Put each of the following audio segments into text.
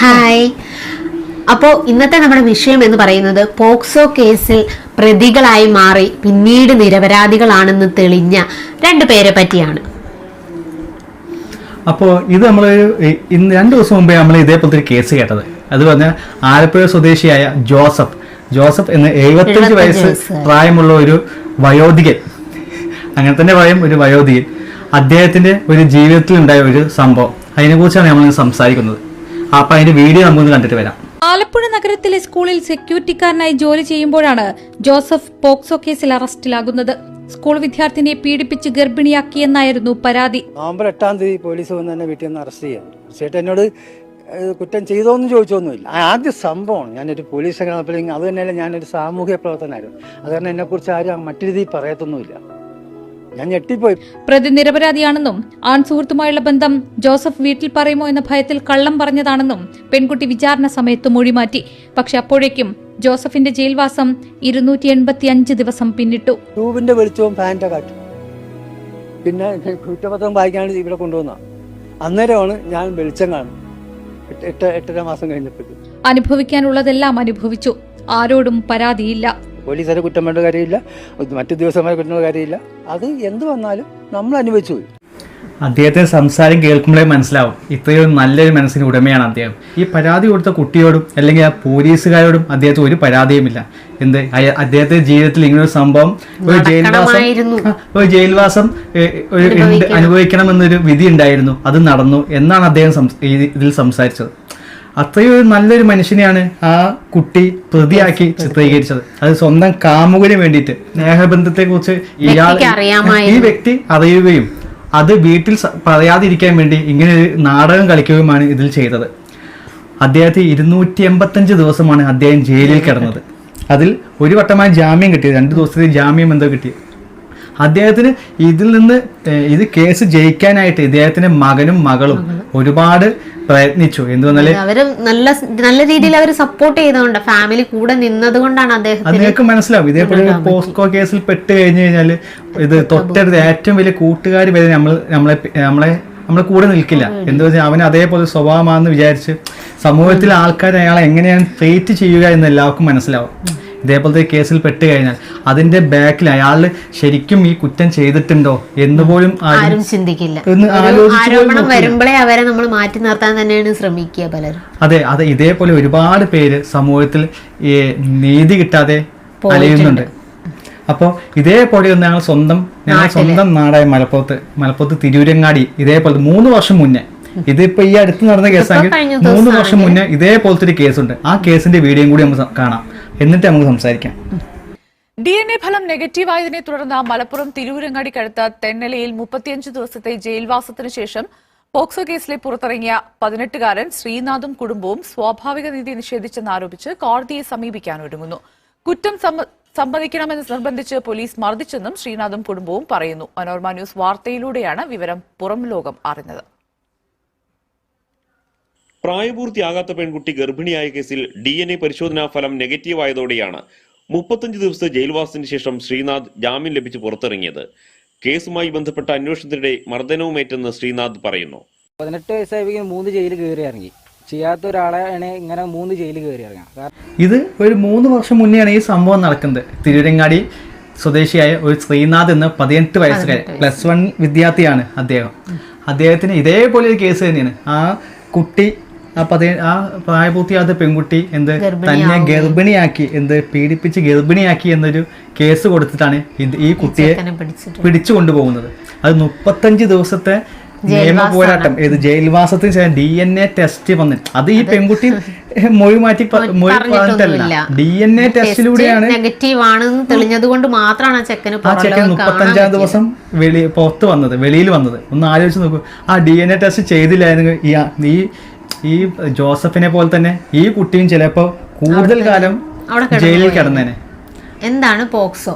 Hi. അപ്പോൾ ഇന്നത്തെ നമ്മുടെ വിഷയം എന്ന് പറയുന്നത് പോക്സോ കേസിൽ പ്രതികളായി മാറി പിന്നീട് നിരപരാധികളാണെന്ന് തെളിഞ്ഞ രണ്ടു പേരെ പറ്റിയാണ്. അപ്പോൾ ഇത് നമ്മൾ ഇന്ന് രണ്ട് ദിവസം മുമ്പേ നമ്മൾ ഇതേപോലത്തെ ഒരു കേസ് കേട്ടത്. അത് പറഞ്ഞാൽ ആലപ്പുഴ സ്വദേശിയായ ജോസഫ്. ജോസഫ് എന്ന എഴുപത്തഞ്ച് 75 വയസ്സ്. പ്രായമുള്ള ഒരു വയോധികൻ. അങ്ങനെ തന്നെ പറയും ഒരു വയോധികൻ. അദ്ദേഹത്തിന്റെ ഒരു ജീവിതത്തിൽ ഉണ്ടായ ഒരു സംഭവം. അതിനെക്കുറിച്ചാണ് നമ്മൾ സംസാരിക്കുന്നത്. അപ്പൊ അതിന്റെ വീഡിയോ നമുക്കൊന്ന് കണ്ടിട്ട് വരാം. ആലപ്പുഴ നഗരത്തിലെ സ്കൂളിൽ സെക്യൂരിറ്റിക്കാരനായി ജോലി ചെയ്യുമ്പോഴാണ് ജോസഫ് പോക്സോ കേസിൽ അറസ്റ്റിലാകുന്നത്. സ്കൂൾ വിദ്യാർത്ഥിനിയെ പീഡിപ്പിച്ച് ഗർഭിണിയാക്കിയെന്നായിരുന്നു പരാതി. നവംബർ എട്ടാം തീയതി പോലീസ് വന്ന് തന്നെ വീട്ടിൽ നിന്ന് അറസ്റ്റ് ചെയ്യാൻ. ചേട്ടൻ എന്നോട് കുറ്റം ചെയ്തോന്നും ചോദിച്ചൊന്നുമില്ല. ആദ്യ സംഭവമാണ്. ഞാനൊരു പോലീസ് അത് തന്നെയല്ല ഞാനൊരു സാമൂഹ്യ പ്രവർത്തനമായിരുന്നു അത് കാരണം എന്നെക്കുറിച്ച് ആരും മറ്റു രീതിയിൽ പറയത്തൊന്നുമില്ല. ഞാൻ ഞെട്ടിപ്പോയി. പ്രതി നിരപരാധിയാണെന്നും ആൺ സുഹൃത്തുമായുള്ള ബന്ധം ജോസഫ് വീട്ടിൽ പറയുമോ എന്ന ഭയത്തിൽ കള്ളം പറഞ്ഞതാണെന്നും പെൺകുട്ടി വിചാരണ സമയത്ത് മൊഴിമാറ്റി. പക്ഷെ അപ്പോഴേക്കും ജോസഫിന്റെ ജയിൽവാസം ഇരുന്നൂറ്റി എൺപത്തി അഞ്ച് ദിവസം പിന്നിട്ടു. ട്യൂബിന്റെ വെളിച്ചവും കാറ്റും. പിന്നെ കുറ്റപത്രം വായിക്കാൻ ഇവിടെ കൊണ്ടുവന്ന. അന്നേരമാണ് ഞാൻ വെളിച്ചം കാണുന്നത്. എട്ട് എട്ടര മാസം കഴിഞ്ഞപ്പോഴും അനുഭവിക്കാനുള്ളതെല്ലാം അനുഭവിച്ചു. ആരോടും പരാതിയില്ല. പോലീസുകാരെ കുറ്റം വേണ്ട കാര്യമില്ല. മറ്റു ദിവസമായി കുറ്റം കാര്യമില്ല. അത് എന്ത് വന്നാലും നമ്മൾ അനുഭവിച്ചു പോയി. അദ്ദേഹത്തിന്റെ സംസാരം കേൾക്കുമ്പോഴേ മനസ്സിലാവും. ഇത്രയും നല്ലൊരു മനസ്സിന് ഉടമയാണ് അദ്ദേഹം. ഈ പരാതി കൊടുത്ത കുട്ടിയോടും അല്ലെങ്കിൽ ആ പോലീസുകാരോടും അദ്ദേഹത്തിന് ഒരു പരാതിയുമില്ല. എന്ത്? അദ്ദേഹത്തെ അദ്ദേഹത്തിന്റെ ജീവിതത്തിൽ ഇങ്ങനൊരു സംഭവം ഒരു ജയിൽവാസം. ഒരു ജയിൽവാസം ഒരു അനുഭവിക്കണമെന്നൊരു വിധി ഉണ്ടായിരുന്നു. അത് നടന്നു എന്നാണ് അദ്ദേഹം ഇതിൽ സംസാരിച്ചത്. അത്രയും നല്ലൊരു മനുഷ്യനെയാണ് ആ കുട്ടി പ്രതിയാക്കി ചിത്രീകരിച്ചത്. അത് സ്വന്തം കാമുകന് വേണ്ടിയിട്ട് സ്നേഹബന്ധത്തെ കുറിച്ച് ഇയാൾ ഈ വ്യക്തി അറിയുകയും അത് വീട്ടിൽ പറയാതിരിക്കാൻ വേണ്ടി ഇങ്ങനെ ഒരു നാടകം കളിക്കുകയുമാണ് ഇതിൽ ചെയ്തത്. അദ്ദേഹത്തെ ഇരുന്നൂറ്റി എൺപത്തഞ്ച് ദിവസമാണ് അദ്ദേഹം ജയിലിൽ കിടന്നത്. അതിൽ ഒരു വട്ടമായി ജാമ്യം കിട്ടിയത് രണ്ട് ദിവസത്തെ ജാമ്യം എന്തോ കിട്ടി. അദ്ദേഹത്തിന് ഇതിൽ നിന്ന് ഇത് കേസ് ജയിക്കാനായിട്ട് ഇദ്ദേഹത്തിന്റെ മകനും മകളും. ഒരുപാട് പ്രയത്നിച്ചു. എന്ത് പറഞ്ഞാൽ അവർ നല്ല നല്ല രീതിയിൽ അവർ സപ്പോർട്ട് ചെയ്തുകൊണ്ട് ഫാമിലി കൂടെ നിന്നത് കൊണ്ടാണ് അദ്ദേഹം അദ്ദേഹം നിങ്ങൾക്ക് മനസ്സിലാവും. ഇതേപോലെ പോസ്കോ കേസിൽ പെട്ട് കഴിഞ്ഞു കഴിഞ്ഞാൽ ഇത് തൊട്ടടുത്ത് ഏറ്റവും വലിയ കൂട്ടുകാർ വരെ നമ്മൾ നമ്മളെ നമ്മളെ നമ്മളെ കൂടെ നിൽക്കില്ല. എന്താ വെച്ചാൽ അവൻ അതേപോലെ സ്വഭാവമാണെന്ന് വിചാരിച്ച് സമൂഹത്തിലെ ആൾക്കാർ അയാളെ എങ്ങനെയാണ് ട്രീറ്റ് ചെയ്യുക എന്ന് എല്ലാവർക്കും മനസ്സിലാവും. ഇതേപോലത്തെ കേസിൽ പെട്ട് കഴിഞ്ഞാൽ അതിന്റെ ബാക്കിൽ അയാൾ ശരിക്കും ഈ കുറ്റം ചെയ്തിട്ടുണ്ടോ എന്ന് പോലും ആരും ചിന്തിക്കില്ല. ആരോപണം വരുമ്പോഴേ അവരെ നമ്മൾ മാറ്റി നിർത്താൻ തന്നെയാണ് ശ്രമിക്കുക പലരും. അതെ അതെ ഇതേപോലെ ഒരുപാട് പേര് സമൂഹത്തിൽ നീതി കിട്ടാതെ അലയുന്നുണ്ട്. അപ്പോൾ ഇതേപോലെ ഒന്ന് ഞങ്ങൾ സ്വന്തം ഞങ്ങൾ സ്വന്തം നാടായ മലപ്പുറത്ത് മലപ്പുറത്ത് തിരൂരങ്ങാടി ഇതേപോലെ മൂന്ന് വർഷം മുന്നേ ഇതിപ്പോ ഈ അടുത്ത് നടന്ന കേസാണെങ്കിൽ മൂന്ന് വർഷം മുന്നേ ഇതേപോലത്തെ ഒരു കേസുണ്ട്. ആ കേസിന്റെ വീഡിയോയും കൂടി നമുക്ക് കാണാം. എന്നിട്ട് നമുക്ക് സംസാരിക്കാം. ഡി എൻ എ ഫലം നെഗറ്റീവായതിനെ തുടർന്ന് മലപ്പുറം തിരൂരങ്ങാടിക്കടുത്ത തെന്നലയിൽ മുപ്പത്തിയഞ്ച് ദിവസത്തെ ജയിൽവാസത്തിനു ശേഷം പോക്സോ കേസിലെ പുറത്തിറങ്ങിയ പതിനെട്ടുകാരൻ ശ്രീനാഥും കുടുംബവും സ്വാഭാവിക നീതി നിഷേധിച്ചെന്നാരോപിച്ച് കോടതിയെ സമീപിക്കാൻ ഒരുങ്ങുന്നു. കുറ്റം സമ്മ- സമ്മതിക്കണമെന്ന് നിർബന്ധിച്ച് പോലീസ് മർദ്ദിച്ചെന്നും ശ്രീനാഥും കുടുംബവും പറയുന്നു. മനോർമ ന്യൂസ് വാർത്തയിലൂടെയാണ് വിവരം പുറം ലോകം അറിഞ്ഞത്. പ്രായപൂർത്തിയാകാത്ത പെൺകുട്ടി ഗർഭിണിയായ കേസിൽ ഡി എൻ എ പരിശോധനാ ഫലം നെഗറ്റീവ് ആയതോടെയാണ് മുപ്പത്തഞ്ച് ദിവസത്തെ ജയിൽവാസത്തിന് ശേഷം ശ്രീനാഥ് ജാമ്യം ലഭിച്ച് പുറത്തിറങ്ങിയത്. കേസുമായി ബന്ധപ്പെട്ട അന്വേഷണത്തിനിടെ മർദ്ദനവുമേറ്റെന്ന് ശ്രീനാഥ് പറയുന്നു. പതിനെട്ട് വയസ്സായപ്പോൾ മൂന്ന് ജയിൽ കയറി ഇറങ്ങി. ചെയ്യാത്ത ഒരാളെയാണ് ഇങ്ങനെ മൂന്ന് ജയിൽ കയറി ഇറങ്ങുക ഇത് ഒരു മൂന്ന് വർഷം മുന്നെയാണ് ഈ സംഭവം നടക്കുന്നത്. തിരൂരങ്ങാടി സ്വദേശിയായ ഒരു ശ്രീനാഥ് എന്ന പതിനെട്ട് വയസ്സുകാരൻ പ്ലസ് വൺ വിദ്യാർത്ഥിയാണ് അദ്ദേഹം. അദ്ദേഹത്തിന് ഇതേപോലെ ഒരു കേസ് തന്നെയാണ്. ആ കുട്ടി ആ പതി ആ പ്രായപൂർത്തിയാത്ത പെൺകുട്ടി എന്ത് തന്നെ ഗർഭിണിയാക്കി എന്ത് പീഡിപ്പിച്ച് ഗർഭിണിയാക്കി എന്നൊരു കേസ് കൊടുത്തിട്ടാണ് ഈ കുട്ടിയെ പിടിച്ചു കൊണ്ടുപോകുന്നത് അത് മുപ്പത്തഞ്ച് ദിവസത്തെ നിയമ പോരാട്ടം ഏത് ജയിൽവാസത്തിന് ശേഷം ഡി എൻ എ ടെസ്റ്റ് വന്നത് അത് ഈ പെൺകുട്ടി മൊഴി മാറ്റി മൊഴി പറഞ്ഞിട്ടല്ല. ഡി എൻ എ ടെസ്റ്റിലൂടെയാണ് നെഗറ്റീവ് ആണെന്ന് തെളിഞ്ഞത് കൊണ്ട് മാത്രമാണ് ആ ചെക്കന് ആ ചെക്കൻ മുപ്പത്തഞ്ചാം ദിവസം വെളി പുറത്ത് വന്നത് വെളിയിൽ വന്നത്. ഒന്ന് ആലോചിച്ച് നോക്കൂ. ആ ഡി എൻ എ ടെസ്റ്റ് ചെയ്തില്ലായിരുന്നു. ഈ ഈ ജോസഫിനെ പോലെ തന്നെ ഈ കുട്ടിയും ചിലപ്പോൾ കൂടുതൽ കാലം ജയിലിൽ കിടന്നേനെ. എന്താണ് POCSO?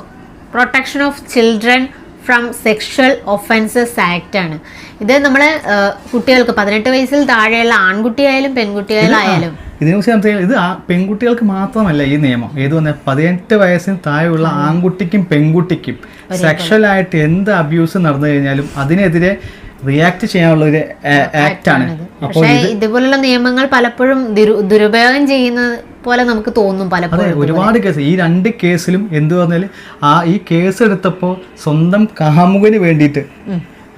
Protection of children from sexual offences act ആണ്. ഇത് നമ്മൾ കുട്ടികൾക്ക് പതിനെട്ട് വയസ്സിൽ താഴെയുള്ള ആൺകുട്ടിയായാലും പെൺകുട്ടിയായാലും ഇതിനെക്കുറിച്ച് സംസാരിക്കാം ഇത് ആ പെൺകുട്ടികൾക്ക് മാത്രമല്ല ഈ നിയമം. ഏത് വന്ന പതിനെട്ട് വയസ്സിന് താഴെയുള്ള ആൺകുട്ടിക്കും പെൺകുട്ടിക്കും സെക്ഷൽ ആയിട്ട് എന്ത് അബ്യൂസ് നടന്നു കഴിഞ്ഞാലും അതിനെതിരെ റിയാക്ട് ചെയ്യാനുള്ള ഒരു ആക്ട് ആണ്. അപ്പോൾ പക്ഷേ ഇതുപോലുള്ള നിയമങ്ങൾ പലപ്പോഴും ദുരു- ദുരുപയോഗം ചെയ്യുന്നത് പോലെ നമുക്ക് തോന്നും പലപ്പോഴും. ഒരുപാട് കേസ്. ഈ രണ്ട് കേസിലും എന്ത് പറഞ്ഞാൽ ആ ഈ കേസ് എടുത്തപ്പോൾ സ്വന്തം കാമുകന് വേണ്ടിയിട്ട്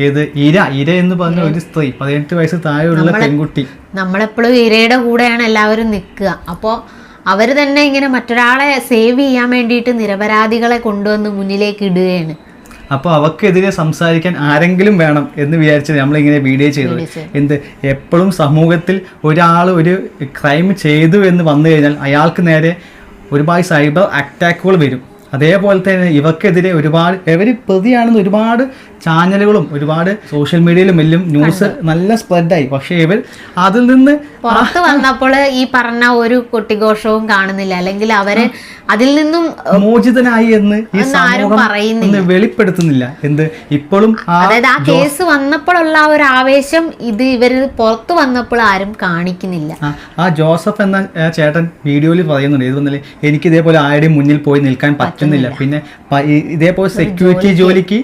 ഏത് ഇര ഇര എന്ന് പറഞ്ഞ ഒരു സ്ത്രീ പതിനെട്ട് വയസ്സ് താഴെയുള്ള പെൺകുട്ടി. നമ്മളെപ്പോഴും ഇരയുടെ കൂടെയാണ് എല്ലാവരും നിൽക്കുക. അപ്പോൾ അവർ തന്നെ ഇങ്ങനെ മറ്റൊരാളെ സേവ് ചെയ്യാൻ വേണ്ടിയിട്ട് നിരപരാധികളെ കൊണ്ടുവന്ന് മുന്നിലേക്ക് ഇടുകയാണ്. അപ്പോൾ അവക്കെതിരെ സംസാരിക്കാൻ ആരെങ്കിലും വേണം എന്ന് വിചാരിച്ച് നമ്മളിങ്ങനെ വീഡിയോ ചെയ്തത്. എന്ത്? എപ്പോഴും സമൂഹത്തിൽ ഒരാൾ ഒരു ക്രൈം ചെയ്തു എന്ന് വന്നു കഴിഞ്ഞാൽ അയാൾക്ക് നേരെ ഒരുപാട് സൈബർ അറ്റാക്കുകൾ വരും. അതേപോലെ തന്നെ ഇവക്കെതിരെ ഒരുപാട് ഇവർ പ്രതിയാണെന്ന് ഒരുപാട് ചാനലുകളും ഒരുപാട് സോഷ്യൽ മീഡിയയിലും എല്ലാം ന്യൂസ് നല്ല സ്പ്രെഡായി പക്ഷേ ഇവർ അതിൽ നിന്ന് പുറത്ത് വന്നപ്പോൾ ഈ പറഞ്ഞ ഒരു കൊട്ടിഘോഷവും കാണുന്നില്ല. അല്ലെങ്കിൽ അവർ അതിൽ നിന്നും മോചിതനായി എന്ന് ഈ പറയുന്നില്ല. വെളിപ്പെടുത്തുന്നില്ല. എന്ത്? ഇപ്പോഴും അതായത് ആ കേസ് വന്നപ്പോഴുള്ള ആ ഒരു ആവേശം ഇത് ഇവർ പുറത്തു വന്നപ്പോൾ ആരും കാണിക്കുന്നില്ല. ആ, ജോസഫ് എന്ന ചേട്ടൻ വീഡിയോയിൽ പറയുന്നുണ്ട്. ഇത് എനിക്ക് ഇതേപോലെ ആരുടെയും മുന്നിൽ പോയി നിൽക്കാൻ പറ്റുന്നില്ല. പിന്നെ ഇതേപോലെ സെക്യൂരിറ്റി ജോലിക്ക്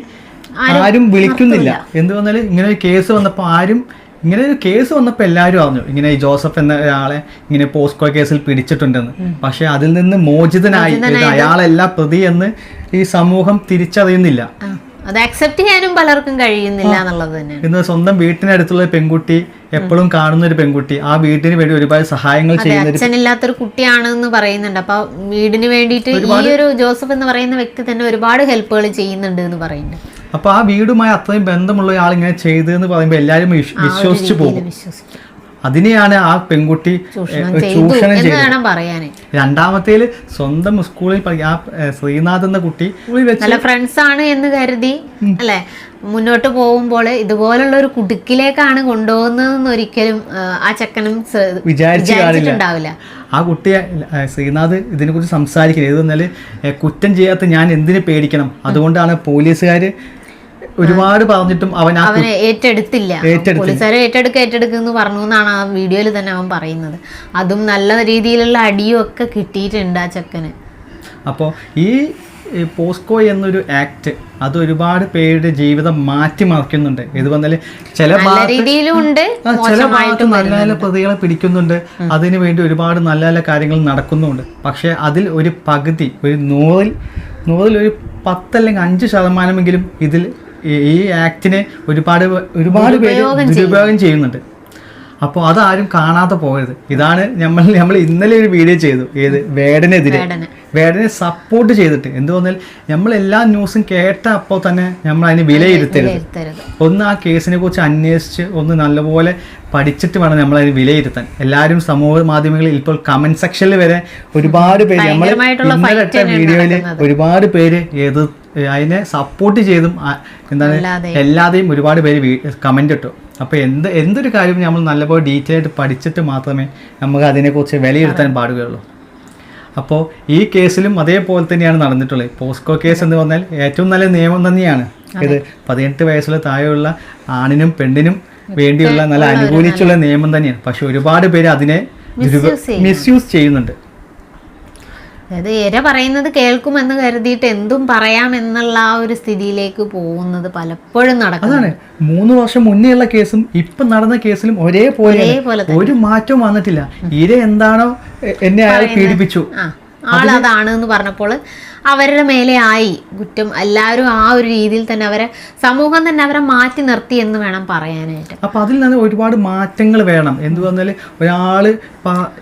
ആരും വിളിക്കുന്നില്ല. എന്ത് വന്നാൽ ഇങ്ങനെ ഒരു കേസ് വന്നപ്പോൾ ആരും ഇങ്ങനെ ഒരു കേസ് വന്നപ്പോൾ എല്ലാവരും അറിഞ്ഞു. ഇങ്ങനെ ജോസഫ് എന്ന ഒരാളെ ഇങ്ങനെ പോസ്കോ കേസിൽ പിടിച്ചിട്ടുണ്ടെന്ന്. പക്ഷെ അതിൽ നിന്ന് മോചിതനായി. അയാളല്ല പ്രതി എന്ന് ഈ സമൂഹം തിരിച്ചറിയുന്നില്ല. അത് അക്സെപ്റ്റ് ചെയ്യാനും പലർക്കും കഴിയുന്നില്ല എന്നുള്ളത് തന്നെ ഇന്ന് സ്വന്തം വീട്ടിനടുത്തുള്ള പെൺകുട്ടി എപ്പോഴും കാണുന്ന ഒരു പെൺകുട്ടി ആ വീട്ടിന് വേണ്ടി ഒരുപാട് സഹായങ്ങൾ ചെയ്യുന്ന അച്ഛനില്ലാത്തൊരു കുട്ടിയാണ് എന്ന് പറയുന്നുണ്ട്. അപ്പൊ വീടിന് വേണ്ടിയിട്ട് ഈ ഒരു ജോസഫ് എന്ന് പറയുന്ന വ്യക്തി തന്നെ ഒരുപാട് ഹെൽപ്പുകൾ ചെയ്യുന്നുണ്ട് എന്ന് പറയുന്നുണ്ട്. അപ്പൊ ആ വീടുമായി അത്രയും ബന്ധമുള്ള ആൾ ഇങ്ങനെ ചെയ്തെന്ന് പറയുമ്പോൾ എല്ലാവരും വിശ്വ- വിശ്വസിച്ചു പോകും. അതിനെയാണ് ആ പെൺകുട്ടി ചൂഷണം ചെയ്ത് ചെയ്തു ചെയ്തത്. രണ്ടാമത്തേൽ സ്വന്തം സ്കൂളിൽ ആ ശ്രീനാഥ് എന്ന കുട്ടി നല്ല ഫ്രണ്ട്സ് ആണ് എന്ന് കരുതി അല്ലെ? മുന്നോട്ട് പോകുമ്പോൾ ഇതുപോലുള്ള ഒരു കുടുക്കിലേക്കാണ് കൊണ്ടുപോകുന്നതെന്ന് ഒരിക്കലും ആ, ചെക്കനും വിചാരിച്ചിട്ടുണ്ടാവില്ല. ആ കുട്ടിയെ ശ്രീനാഥ് ഇതിനെ ഇതിനെക്കുറിച്ച് സംസാരിക്കുന്നത് ഇത് പറഞ്ഞാൽ കുറ്റം ചെയ്യാത്ത ഞാൻ എന്തിനു പേടിക്കണം? അതുകൊണ്ടാണ് പോലീസുകാർ ഒരുപാട് പറഞ്ഞിട്ടും അവൻ അവനെ ഏറ്റെടുത്തില്ല. പോലീസുകാരെ ഏറ്റെടുക്ക ഏറ്റെടുക്കുക എന്ന് പറഞ്ഞു എന്നാണ് ആ വീഡിയോയിൽ തന്നെ അവൻ പറയുന്നത്. അതും നല്ല രീതിയിലുള്ള അടിയും ഒക്കെ കിട്ടിയിട്ടുണ്ട് ആ ചെക്കന്. അപ്പോൾ ഈ പോസ്കോ എന്നൊരു ആക്ട് അത് ഒരുപാട് പേരുടെ ജീവിതം മാറ്റിമറിക്കുന്നുണ്ട് ഇത് വന്നാൽ ചില നല്ല ഭാഗത്ത് രീതിയിലും ഉണ്ട് ആ, ചില ഭാഗത്ത് നല്ല നല്ല പ്രതികളെ പിടിക്കുന്നുണ്ട്. അതിനു വേണ്ടി ഒരുപാട് നല്ല നല്ല കാര്യങ്ങൾ നടക്കുന്നുണ്ട്. പക്ഷേ അതിൽ ഒരു പകുതി ഒരു നൂറിൽ നൂറിൽ ഒരു പത്തല്ലെങ്കിൽ അഞ്ച് ശതമാനമെങ്കിലും ഇതിൽ ഈ- ആക്ടിന് ഒരുപാട് ഒരുപാട് പേര് ദുരുപയോഗം ചെയ്യുന്നുണ്ട്. അപ്പോൾ അതാരും കാണാതെ പോകരുത്. ഇതാണ് നമ്മൾ നമ്മൾ ഇന്നലെ ഒരു വീഡിയോ ചെയ്തു. ഏത്? വേടനെതിരെ. വേടനെ. സപ്പോർട്ട് ചെയ്തിട്ട്. എന്ത് പറഞ്ഞാൽ നമ്മൾ എല്ലാ ന്യൂസും കേട്ട അപ്പോൾ തന്നെ നമ്മൾ അതിന് വിലയിരുത്തരുത്. ഒന്ന് ആ കേസിനെ കുറിച്ച് അന്വേഷിച്ച് ഒന്ന് നല്ലപോലെ പഠിച്ചിട്ട് വേണം നമ്മൾ അതിന് വിലയിരുത്താൻ. എല്ലാവരും സമൂഹ മാധ്യമങ്ങളിൽ ഇപ്പോൾ കമന്റ് സെക്ഷനിൽ വരെ ഒരുപാട് പേര് നമ്മൾ ഇന്നലെ വീഡിയോയിൽ ഒരുപാട് പേര് ഏത് അതിനെ സപ്പോർട്ട് ചെയ്തും എന്താണ്. എല്ലാതെയും ഒരുപാട് പേര് കമന്റ് ഇട്ടു. അപ്പോൾ എന്ത് എന്തൊരു കാര്യം നമ്മൾ നല്ലപോലെ ഡീറ്റെയിൽ ആയിട്ട് പഠിച്ചിട്ട് മാത്രമേ നമുക്ക് അതിനെക്കുറിച്ച് വിലയിരുത്താൻ പാടുകയുള്ളൂ. അപ്പോൾ ഈ കേസിലും അതേപോലെ തന്നെയാണ് നടന്നിട്ടുള്ളത്. പോസ്കോ കേസ് എന്ന് പറഞ്ഞാൽ ഏറ്റവും നല്ല നിയമം തന്നെയാണ്. ഇത് പതിനെട്ട് വയസ്സുള്ള താഴെയുള്ള ആണിനും പെണ്ണിനും വേണ്ടിയുള്ള നല്ല അനുകൂലിച്ചുള്ള നിയമം തന്നെയാണ്. പക്ഷെ ഒരുപാട് പേര് അതിനെ. മിസ്യൂസ് ചെയ്യുന്നുണ്ട്. അതായത് ഇര പറയുന്നത് കേൾക്കുമെന്ന് കരുതിയിട്ട് എന്തും പറയാം എന്നുള്ള ആ ഒരു സ്ഥിതിയിലേക്ക് പോകുന്നത് പലപ്പോഴും നടക്കുന്നു. അതാണ്. മൂന്ന് വർഷം മുന്നേ ഉള്ള കേസും ഇപ്പൊ നടന്ന കേസിലും ഒരേപോലെ ഒരു മാറ്റവും വന്നിട്ടില്ല. ഇര എന്താണോ എന്നെ അയാൾ പീഡിപ്പിച്ചു. ആളതാണ് എന്ന് പറഞ്ഞപ്പോൾ അവരുടെ മേലെ ആയി. കുറ്റം എല്ലാവരും ആ ഒരു രീതിയിൽ തന്നെ അവരെ സമൂഹം തന്നെ അവരെ മാറ്റി നിർത്തി എന്ന് വേണം പറയാനായിട്ട്. അപ്പൊ അതിൽ നിന്ന് ഒരുപാട് മാറ്റങ്ങൾ വേണം. എന്ന് പറഞ്ഞാൽ ഒരാൾ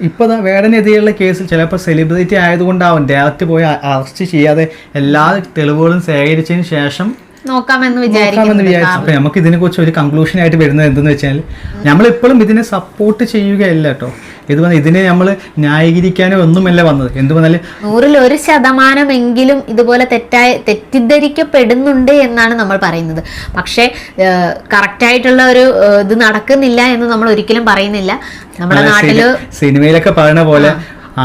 ഇപ്പൊ വേടനെതിരെയുള്ള കേസിൽ ചിലപ്പോൾ സെലിബ്രിറ്റി ആയതുകൊണ്ടാവും. ഡയറക്റ്റ് പോയി അറസ്റ്റ് ചെയ്യാതെ എല്ലാ തെളിവുകളും ശേഖരിച്ചതിന് ശേഷം നോക്കാമെന്ന് വിചാരിച്ചു. അപ്പൊ നമുക്ക് ഇതിനെ കുറിച്ച് ഒരു കൺക്ലൂഷൻ ആയിട്ട് വരുന്നത് എന്തെന്ന് വെച്ചാൽ നമ്മളിപ്പോഴും ഇതിനെ സപ്പോർട്ട് ചെയ്യുകയല്ല കേട്ടോ ഇത് വന്ന് ഇതിനെ നമ്മൾ ന്യായീകരിക്കാനോ ഒന്നുമല്ല വന്നത്. എന്ത് വന്നാലും നൂറിൽ ഒരു ശതമാനമെങ്കിലും ഇതുപോലെ തെറ്റായ തെറ്റിദ്ധരിക്കപ്പെടുന്നുണ്ട് എന്നാണ് നമ്മൾ പറയുന്നത്. പക്ഷേ കറക്റ്റായിട്ടുള്ള ഒരു ഇത് നടക്കുന്നില്ല എന്ന് നമ്മൾ ഒരിക്കലും പറയുന്നില്ല. നമ്മുടെ നാട്ടിൽ സിനിമയിലൊക്കെ പറയുന്ന പോലെ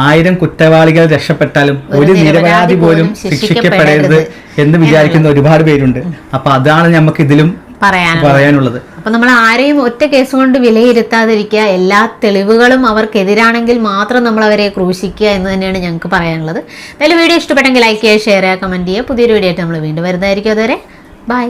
ആയിരം കുറ്റവാളികൾ രക്ഷപ്പെട്ടാലും ഒരു നിരപരാധി പോലും ശിക്ഷിക്കപ്പെടരുത് എന്ന് വിചാരിക്കുന്ന ഒരുപാട് പേരുണ്ട്. അപ്പൊ അതാണ് നമുക്ക് ഇതിലും പറയാനുള്ളത്. അപ്പൊ നമ്മൾ ആരെയും ഒറ്റ കേസ് കൊണ്ട് വിലയിരുത്താതിരിക്കുക എല്ലാ തെളിവുകളും അവർക്കെതിരാണെങ്കിൽ മാത്രം നമ്മൾ അവരെ ക്രൂശിക്കുക എന്ന് തന്നെയാണ് ഞങ്ങൾക്ക് പറയാനുള്ളത്. എന്തായാലും വീഡിയോ ഇഷ്ടപ്പെട്ടെങ്കിൽ ലൈക്ക് ചെയ്യുക ഷെയർ ചെയ്യുക കമന്റ് ചെയ്യുക. പുതിയൊരു വീഡിയോ ആയിട്ട് നമ്മൾ വീണ്ടും വരുന്നതായിരിക്കും. അതുവരെ ബൈ